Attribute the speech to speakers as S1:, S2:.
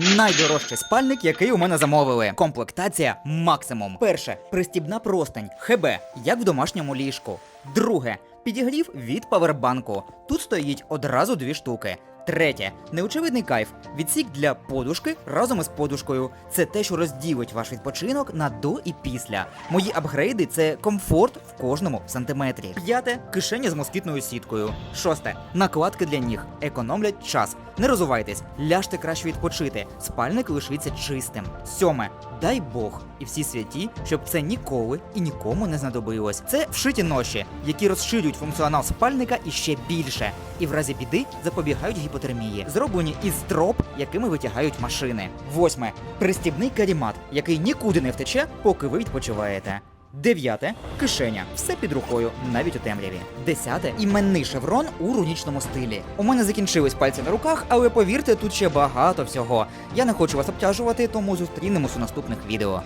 S1: Найдорожчий спальник, який у мене замовили. Комплектація максимум. Перше пристібна простень ХБ, як в домашньому ліжку. Друге підігрів від павербанку. Тут стоїть одразу дві штуки. Третє неочевидний кайф. Відсік для подушки разом із подушкою. Це те, що розділить ваш відпочинок на до і після. Мої апгрейди це комфорт в кожному сантиметрі. П'яте кишеня з москітною сіткою. Шосте накладки для ніг. Економлять час. Не розувайтесь, ляжте краще відпочити. Спальник лишиться чистим. Сьоме дай Бог і всі святі, щоб це ніколи і нікому не знадобилось. Це вшиті ноші, які розширюють функціонал спальника іще більше, і в разі біди запобігають гіпотермії. Зроблені із троп, якими витягають машини. Восьме пристібний карімат, який нікуди не втече, поки ви відпочиваєте. Дев'яте кишеня. Все під рукою, навіть у темряві. Десяте іменний шеврон у рунічному стилі. У мене закінчились пальці на руках, але повірте, тут ще багато всього. Я не хочу вас обтяжувати, тому зустрінемось у наступних відео.